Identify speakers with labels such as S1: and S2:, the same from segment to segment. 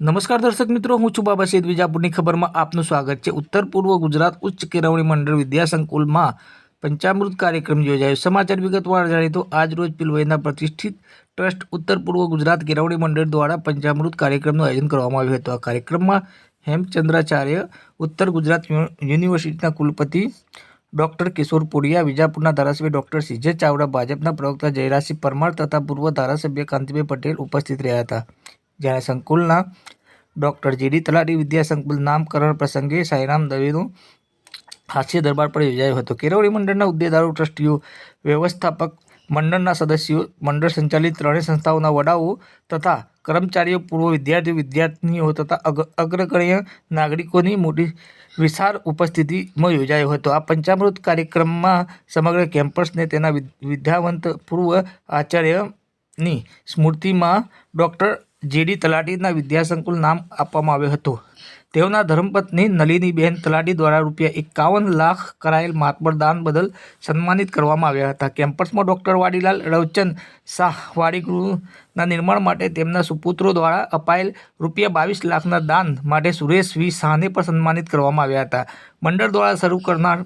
S1: નમસ્કાર દર્શક મિત્રો, હું છું બાબા સૈદ વિજાપુરની ખબરમાં આપનું સ્વાગત છે. ઉત્તર પૂર્વ ગુજરાત ઉચ્ચ કેળવણી મંડળ વિદ્યાસંકુલમાં પંચામૃત કાર્યક્રમ યોજાયો. સમાચાર વિગતવાર જાણીએ તો આજ રોજ પિલવઈના પ્રતિષ્ઠિત ટ્રસ્ટ ઉત્તર પૂર્વ ગુજરાત કેળવણી મંડળ દ્વારા પંચામૃત કાર્યક્રમનું આયોજન કરવામાં આવ્યું હતું. આ કાર્યક્રમમાં હેમચંદ્રાચાર્ય, ઉત્તર ગુજરાત યુનિવર્સિટીના કુલપતિ ડોક્ટર કિશોર પુડિયા વિજાપુરના ધારાસભ્ય ડોક્ટર સીજે ચાવડા, ભાજપના પ્રવક્તા જયરાજસિંહ પરમાર તથા પૂર્વ ધારાસભ્ય કાંતિભાઈ પટેલ ઉપસ્થિત રહ્યા હતા. જ્યારે સંકુલના ડૉક્ટર જીડી તલાટી વિદ્યા સંકુલ નામકરણ પ્રસંગે સાંઈરામ દવેનું હાસ્ય દરબાર પર યોજાયો હતો. કેરવડી મંડળના હોદ્દેદારો ટ્રસ્ટીઓ, વ્યવસ્થાપક મંડળના સદસ્યો, મંડળ સંચાલિત ત્રણેય સંસ્થાઓના વડાઓ તથા કર્મચારીઓ, પૂર્વ વિદ્યાર્થીઓ, વિદ્યાર્થીનીઓ તથા અગ- અગ્રગણ્ય નાગરિકોની મોટી વિશાળ ઉપસ્થિતિમાં યોજાયો હતો. આ પંચામૃત કાર્યક્રમમાં સમગ્ર કેમ્પસને તેના વિદ- વિદ્યાવંત પૂર્વ આચાર્યની સ્મૃતિમાં ડૉક્ટર જેડી તલાટીના વિદ્યાસંકુલ નામ આપવામાં આવ્યું હતું. તેઓના ધર્મપત્ની નલિનીબેન તલાટી દ્વારા રૂપિયા એકાવન લાખ કરાયેલ માતબર દાન બદલ સન્માનિત કરવામાં આવ્યા હતા. કેમ્પસમાં ડૉક્ટર વાડીલાલ રવચંદ શાહ વાડીગૃહના નિર્માણ માટે તેમના સુપુત્રો દ્વારા અપાયેલ રૂપિયા બાવીસ લાખના દાન માટે સુરેશ વી. શાહને પણ સન્માનિત કરવામાં આવ્યા હતા. મંડળ દ્વારા શરૂ કરનાર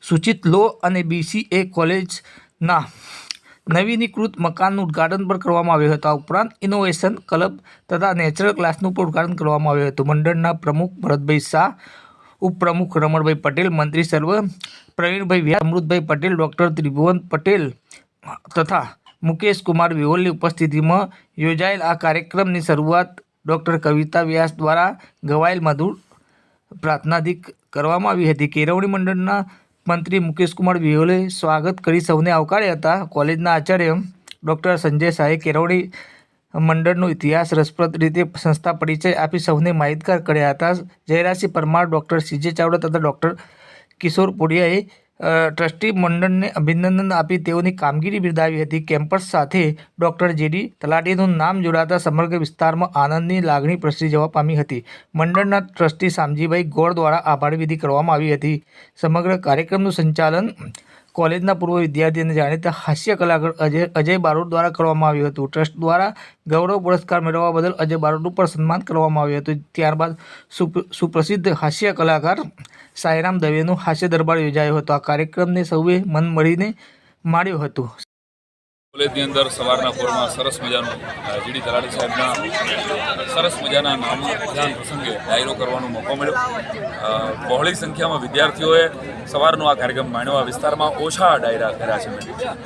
S1: સૂચિત લો અને બીસીએ કોલેજના નવીનીકૃત મકાનનું ઉદ્ઘાટન પણ કરવામાં આવ્યું હતું. આ ઉપરાંત ઇનોવેશન ક્લબ તથા નેચરલ ક્લાસનું પણ ઉદ્ઘાટન કરવામાં આવ્યું હતું. મંડળના પ્રમુખ ભરતભાઈ શાહ, ઉપપ્રમુખ રમણભાઈ પટેલ, મંત્રી સર્વ પ્રવીણભાઈ વ્યાસ, અમૃતભાઈ પટેલ, ડૉક્ટર ત્રિભુવન પટેલ તથા મુકેશ કુમાર વિહોલની ઉપસ્થિતિમાં યોજાયેલ આ કાર્યક્રમની શરૂઆત ડૉક્ટર કવિતા વ્યાસ દ્વારા ગવાયેલ મધુર પ્રાર્થનાથી કરવામાં આવી હતી. કેળવણી મંડળના મંત્રી મુકેશકુમાર વિહોલે સ્વાગત કરી સૌને આવકાર્યા હતા. કોલેજના આચાર્ય ડૉક્ટર સંજય શાહે કેળવણી મંડળનો ઇતિહાસ રસપ્રદ રીતે સંસ્થા પરિચય આપી સૌને માહિતગાર કર્યા હતા. Jayrashi Parmar, doctor C J Chavda તથા ડૉક્ટર કિશોર પુડિયાએ ટ્રસ્ટી મંડળને અભિનંદન આપી તેઓની કામગીરી બિરદાવી હતી. કેમ્પસ સાથે ડૉક્ટર જેડી તલાટીનું નામ જોડાતા સમગ્ર વિસ્તારમાં આનંદની લાગણી પ્રસરી જવા પામી હતી. મંડળના ટ્રસ્ટી શામજીભાઈ ગોળ દ્વારા આભાર વિધિ કરવામાં આવી હતી. સમગ્ર કાર્યક્રમનું સંચાલન કોલેજના પૂર્વ વિદ્યાર્થીને જાણીતા હાસ્ય કલાકાર અજય અજય બારોટ દ્વારા કરવામાં આવ્યું હતું. ટ્રસ્ટ દ્વારા ગૌરવ પુરસ્કાર મેળવવા બદલ અજય બારોટનું પણ સન્માન કરવામાં આવ્યું હતું. ત્યારબાદ સુપ- સુપ્રસિદ્ધ હાસ્ય કલાકાર સાંઈરામ દવેનું હાસ્ય દરબાર યોજાયો હતો. આ કાર્યક્રમને સૌએ મન મળીને માણ્યો હતો.
S2: કોલેજની અંદર સવારના પોરમાં સરસ મજાનું જીડી તલાડી સાહેબના સરસ મજાના નામ પ્રસંગે ડાયરો કરવાનો મોકો મળ્યો. બહોળી સંખ્યામાં વિદ્યાર્થીઓએ સવારનો આ કાર્યક્રમ માણ્યો. આ વિસ્તારમાં ઓછા ડાયરા કર્યા છે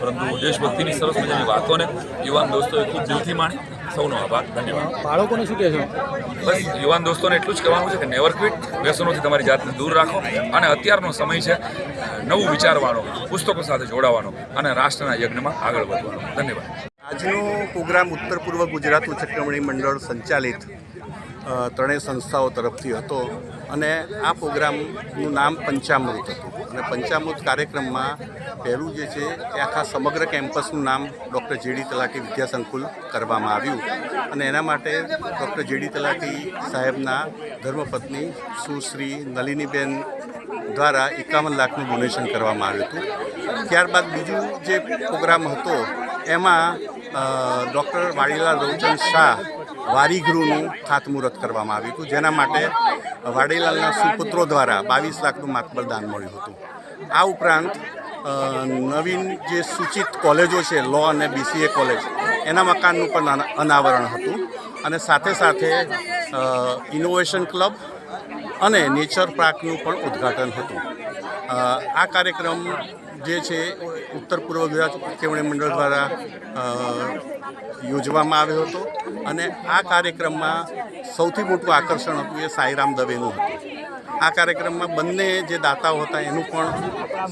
S2: પરંતુ દેશભક્તિની સરસ મજાની વાતોને યુવાન દોસ્તોએ ખૂબ દિલથી માણી. સૌનો આભાર ધન્યવાદ.
S3: બાળકોને શું કહેશો?
S2: બસ યુવાન દોસ્તોને એટલું જ કહેવાનું છે કે નેવર ક્વિટ વ્યસનોથી તમારી જાતને દૂર રાખો અને અત્યારનો સમય છે નવું વિચારવાનો પુસ્તકો સાથે જોડાવાનો અને રાષ્ટ્રના યજ્ઞમાં આગળ વધવાનો. ધન્યવાદ.
S4: આજનો પ્રોગ્રામ ઉત્તર પૂર્વ ગુજરાત ઉચ્ચ મંડળ સંચાલિત ત્રણેય સંસ્થાઓ તરફથી હતો અને આ પ્રોગ્રામનું નામ પંચામૃત હતું. અને પંચામૃત કાર્યક્રમમાં પહેલું જે છે, એ આખા સમગ્ર કેમ્પસનું નામ ડૉક્ટર જેડી તલાટી વિદ્યા સંકુલ કરવામાં આવ્યું. અને એના માટે ડૉક્ટર જેડી તલાટી સાહેબના ધર્મપત્ની સુશ્રી નલિનીબેન દ્વારા એકાવન લાખનું ડોનેશન કરવામાં આવ્યું હતું. ત્યારબાદ બીજું જે પ્રોગ્રામ હતો, એમાં ડૉક્ટર વાડીલાલ રવચંદ શાહ વારીગૃહનું ખાતમુહૂર્ત કરવામાં આવ્યું હતું, જેના માટે વાડીલાલના સુપુત્રો દ્વારા બાવીસ લાખનું માતબર દાન મળ્યું હતું. આ ઉપરાંત નવીન જે સૂચિત કોલેજો છે લો અને બીસીએ કોલેજ એના મકાનનું પણ અનાવરણ હતું. અને સાથે સાથે ઇનોવેશન ક્લબ અને નેચર પાર્કનું પણ ઉદ્ઘાટન હતું. આ કાર્યક્રમ જે છે, ઉત્તર પૂર્વ ગુજરાત કેવણી મંડળ દ્વારા યોજવામાં આવ્યો હતો. અને આ કાર્યક્રમમાં સૌથી મોટું આકર્ષણ હતું એ સાંઈરામ દવેનું હતું. આ કાર્યક્રમમાં બંને જે દાતાઓ હતા એનું પણ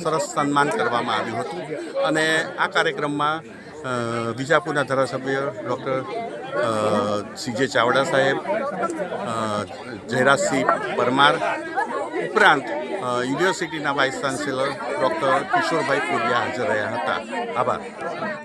S4: સરસ સન્માન કરવામાં આવ્યું હતું. અને આ કાર્યક્રમમાં વિજાપુરના ધારાસભ્ય ડૉક્ટર સીજે ચાવડા સાહેબ જયરાજસિંહ પરમાર, ઉપરાંત યુનિવર્સિટીના વાઇસ ચાન્સેલર ડૉક્ટર કિશોરભાઈ પુરિયા હાજર રહ્યા હતા. આભાર.